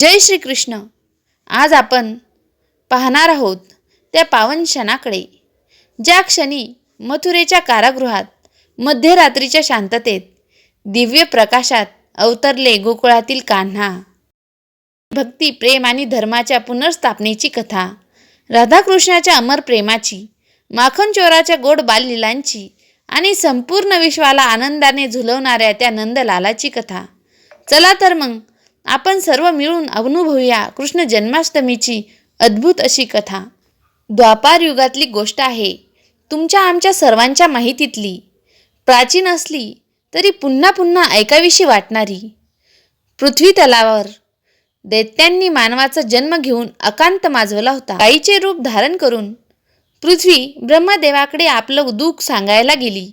जय श्री कृष्ण आज आपण पाहणार आहोत त्या पावन क्षणाकडे. ज्या क्षणी मथुरेच्या कारागृहात मध्यरात्रीच्या शांततेत दिव्य प्रकाशात अवतरले गोकुळातील कान्हा भक्ती प्रेम आणि धर्माच्या पुनर्स्थापनेची कथा राधाकृष्णाच्या अमर प्रेमाची माखन चोराच्या गोड बाललीलांची आणि संपूर्ण विश्वाला आनंदाने झुलवणाऱ्या त्या नंदलालाची कथा. चला तर मग आपण सर्व मिळून अनुभवूया कृष्ण जन्माष्टमीची अद्भुत अशी कथा. द्वापार युगातली गोष्ट आहे. तुमच्या आमच्या सर्वांच्या माहितीतली. प्राचीन असली तरी पुन्हा पुन्हा ऐकाविषयी वाटणारी. पृथ्वी तलावर दैत्यांनी मानवाचा जन्म घेऊन अकांत माजवला होता. गाईचे रूप धारण करून पृथ्वी ब्रह्मदेवाकडे आपलं दुःख सांगायला गेली.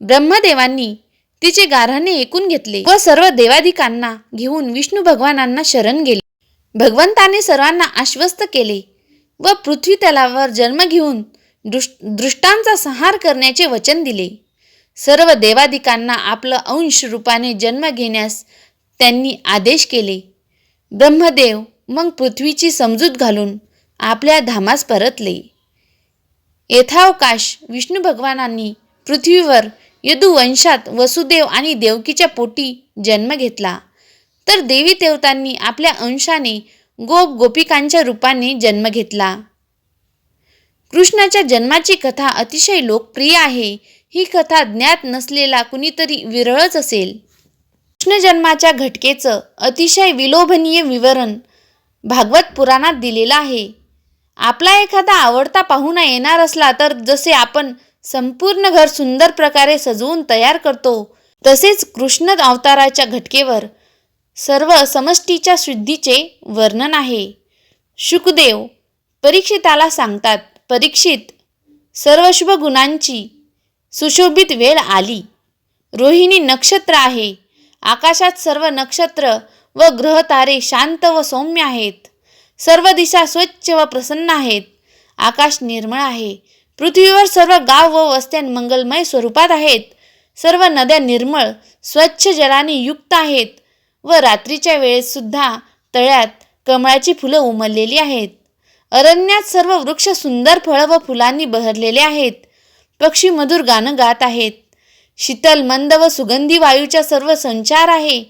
ब्रह्मदेवांनी तिचे गारहाणे ऐकून घेतले व सर्व देवाधिकांना घेऊन विष्णू भगवानांना शरण गेले. भगवंताने सर्वांना आश्वस्त केले व पृथ्वी तलावर जन्म घेऊन दृष्टांचा संहार करण्याचे वचन दिले. सर्व देवादिकांना आपलं अंश रूपाने जन्म घेण्यास त्यांनी आदेश केले. ब्रह्मदेव मग पृथ्वीची समजूत घालून आपल्या धामास परतले. यथावकाश विष्णू भगवानांनी पृथ्वीवर यदुवंशात वसुदेव आणि देवकीच्या पोटी जन्म घेतला. तर देवी देवतांनी आपल्या अंशाने गोप गोपिकांच्या रूपाने जन्म घेतला. कृष्णाच्या जन्माची कथा अतिशय लोकप्रिय आहे. ही कथा ज्ञात नसलेला कुणीतरी विरळच असेल. कृष्ण जन्माच्या घटकेचं अतिशय विलोभनीय विवरण भागवत पुराणात दिलेलं आहे. आपला एखादा आवडता पाहुणा येणार असला तर जसे आपण संपूर्ण घर सुंदर प्रकारे सजवून तयार करतो. तसेच कृष्ण अवताराच्या घटकेवर सर्व समष्टीच्या शुद्धीचे वर्णन आहे. शुकदेव परीक्षिताला सांगतात परीक्षित सर्व शुभ गुणांची सुशोभित वेळ आली. रोहिणी नक्षत्र आहे. आकाशात सर्व नक्षत्र व ग्रहतारे शांत व सौम्य आहेत. सर्व दिशा स्वच्छ व प्रसन्न आहेत. आकाश निर्मळ आहे. पृथ्वीवर सर्व गाव व वस्त्या मंगलमय स्वरूपात आहेत. सर्व नद्या निर्मळ स्वच्छ जलाने युक्त आहेत व रात्रीच्या वेळेत सुद्धा तळ्यात कमळाची फुलं उमललेली आहेत. अरण्यात सर्व वृक्ष सुंदर फळं व फुलांनी बहरलेले आहेत. पक्षी मधुर गाणं गात आहेत. शीतल मंद व सुगंधी वायूचा सर्व संचार आहे.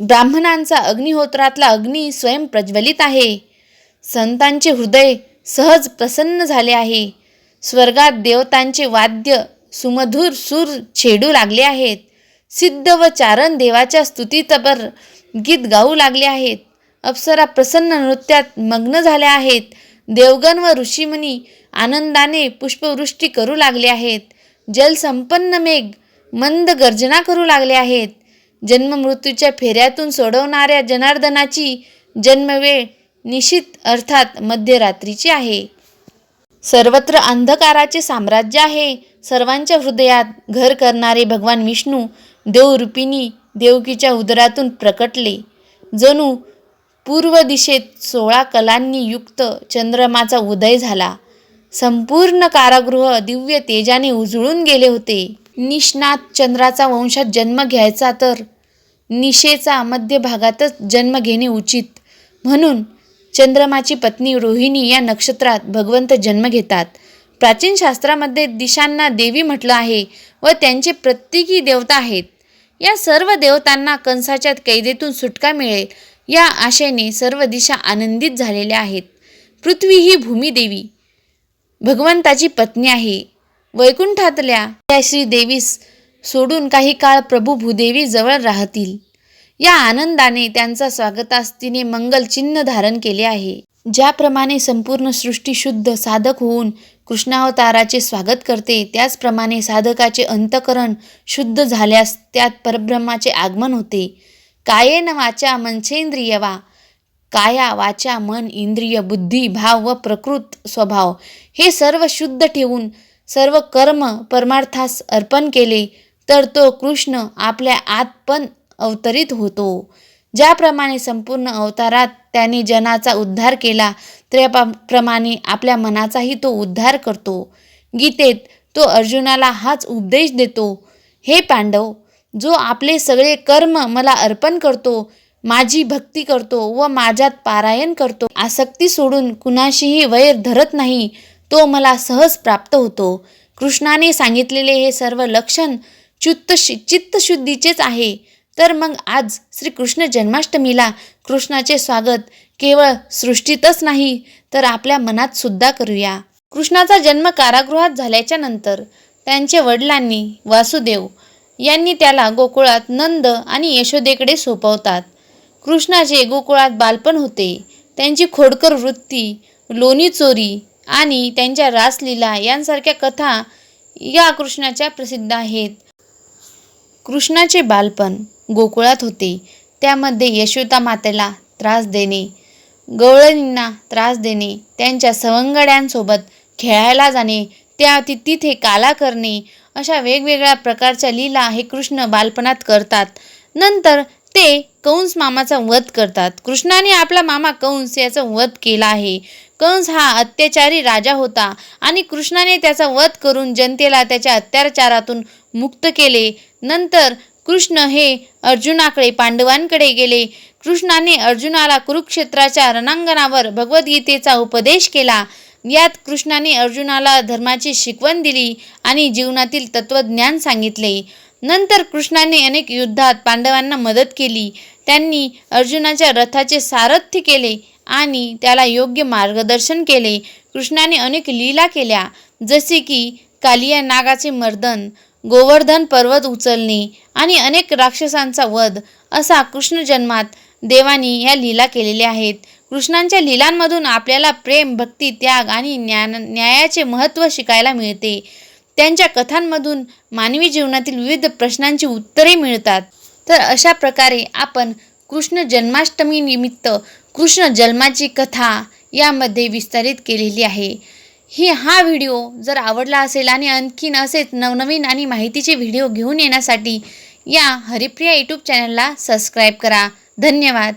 ब्राह्मणांचा अग्निहोत्रातला अग्नी स्वयं प्रज्वलित आहे. संतांचे हृदय सहज प्रसन्न झाले आहे. स्वर्गात देवतांचे वाद्य सुमधुर सूर छेडू लागले आहेत. सिद्ध व चारण देवाच्या स्तुतीतपर गीत गाऊ लागले आहेत. अप्सरा प्रसन्न नृत्यात मग्न झाल्या आहेत. देवगण व ऋषीमुनी आनंदाने पुष्पवृष्टी करू लागले आहेत. जलसंपन्न मेघ मंद गर्जना करू लागले आहेत. जन्ममृत्यूच्या फेऱ्यातून सोडवणाऱ्या जनार्दनाची जन्मवेळ निशित अर्थात मध्यरात्रीची आहे. सर्वत्र अंधकाराचे साम्राज्य आहे. सर्वांच्या हृदयात घर करणारे भगवान विष्णू देवरूपिणी देवकीच्या उदरातून प्रकटले. जणू पूर्व दिशेत सोळा कलांनी युक्त चंद्रमाचा उदय झाला. संपूर्ण कारागृह दिव्य तेजाने उजळून गेले होते. निष्णात चंद्राचा वंशात जन्म घ्यायचा तर निशेचा मध्यभागातच जन्म घेणे उचित. म्हणून चंद्रमाची पत्नी रोहिणी या नक्षत्रात भगवंत जन्म घेतात. प्राचीन शास्त्रामध्ये दिशांना देवी म्हटलं आहे व त्यांचे प्रत्येकी देवता आहेत. या सर्व देवतांना कंसाच्या कैदेतून सुटका मिळेल या आशेने सर्व दिशा आनंदित झालेल्या आहेत. पृथ्वी ही भूमिदेवी भगवंताची पत्नी आहे. वैकुंठातल्या त्या श्रीदेवीस सोडून काही काळ प्रभू भूदेवी जवळ राहतील. या आनंदाने त्यांचा स्वागतास तिने मंगल चिन्ह धारण केले आहे. ज्याप्रमाणे संपूर्ण सृष्टी शुद्ध साधक होऊन कृष्णावताराचे स्वागत करते त्याचप्रमाणे साधकाचे अंतकरण शुद्ध झाल्यास त्यात परब्रह्माचे आगमन होते. कायेन वाचा मनसेंद्रिय वा काया वाचा मन इंद्रिय बुद्धी भाव व प्रकृत स्वभाव. हे सर्व शुद्ध ठेवून सर्व कर्म परमार्थास अर्पण केले तर तो कृष्ण आपल्या आत पण अवतरित होतो. ज्याप्रमाणे संपूर्ण अवतारात त्याने जनाचा उद्धार केला त्याप्रमाणे आपल्या मनाचाही तो उद्धार करतो. गीतेत तो अर्जुनाला हाच उपदेश देतो हे पांडव जो आपले सगळे कर्म मला अर्पण करतो माझी भक्ती करतो व माझ्यात पारायण करतो आसक्ती सोडून कुणाशीही वैर धरत नाही तो मला सहज प्राप्त होतो. कृष्णाने सांगितलेले हे सर्व लक्षण चित्त चित्तशुद्धीचेच आहे. तर मग आज श्रीकृष्ण जन्माष्टमीला कृष्णाचे स्वागत केवळ सृष्टीतच नाही तर आपल्या मनात सुद्धा करूया. कृष्णाचा जन्म कारागृहात झाल्याच्यानंतर त्यांच्या वडिलांनी वासुदेव यांनी त्याला गोकुळात नंद आणि यशोदेकडे सोपवतात. कृष्णाचे गोकुळात बालपण होते. त्यांची खोडकर वृत्ती लोणी चोरी आणि त्यांच्या रासलीला यांसारख्या कथा या कृष्णाच्या प्रसिद्ध आहेत. कृष्णाचे बालपण गोकुळात होते. त्यामध्ये यशोदा मातेला त्रास देणे गवळणींना त्रास देणे त्यांच्या सवंगड्यांसोबत खेळायला जाणे त्या ति तिथे काला करणे अशा वेगवेगळ्या प्रकारच्या लीला हे कृष्ण बालपणात करतात. नंतर ते कंस मामाचा वध करतात. कृष्णाने आपला मामा कंस याचा वध केला आहे. कंस हा अत्याचारी राजा होता आणि कृष्णाने त्याचा वध करून जनतेला त्याच्या अत्याचारातून मुक्त केले. नंतर कृष्ण हे अर्जुनाकडे पांडवांकडे गेले. कृष्णाने अर्जुनाला कुरुक्षेत्राच्या रणांगणावर भगवद्गीतेचा उपदेश केला. यात कृष्णाने अर्जुनाला धर्माची शिकवण दिली आणि जीवनातील तत्त्वज्ञान सांगितले. नंतर कृष्णाने अनेक युद्धात पांडवांना मदत केली. त्यांनी अर्जुनाच्या रथाचे सारथ्य केले आणि त्याला योग्य मार्गदर्शन केले. कृष्णाने अनेक लीला केल्या जसे की कालिया नागाचे मर्दन गोवर्धन पर्वत उचलणे आणि अनेक राक्षसांचा वध असा कृष्ण जन्मात देवानी या लीला केलेल्या आहेत. कृष्णांच्या लीलांमधून आपल्याला प्रेम भक्ती त्याग आणि ज्ञान न्यायाचे महत्त्व शिकायला मिळते. त्यांच्या कथांमधून मानवी जीवनातील विविध प्रश्नांची उत्तरे मिळतात. तर अशा प्रकारे आपण कृष्ण जन्माष्टमी निमित्त कृष्ण जन्माची कथा यामध्ये विस्तारित केलेली आहे. ही हा व्हिडिओ जर आवडला असेल आणि आणखीन असेच नवनवीन आणि माहितीचे व्हिडिओ घेऊन येण्यासाठी या हरिप्रिया यूट्यूब चॅनलला सबस्क्राईब करा. धन्यवाद.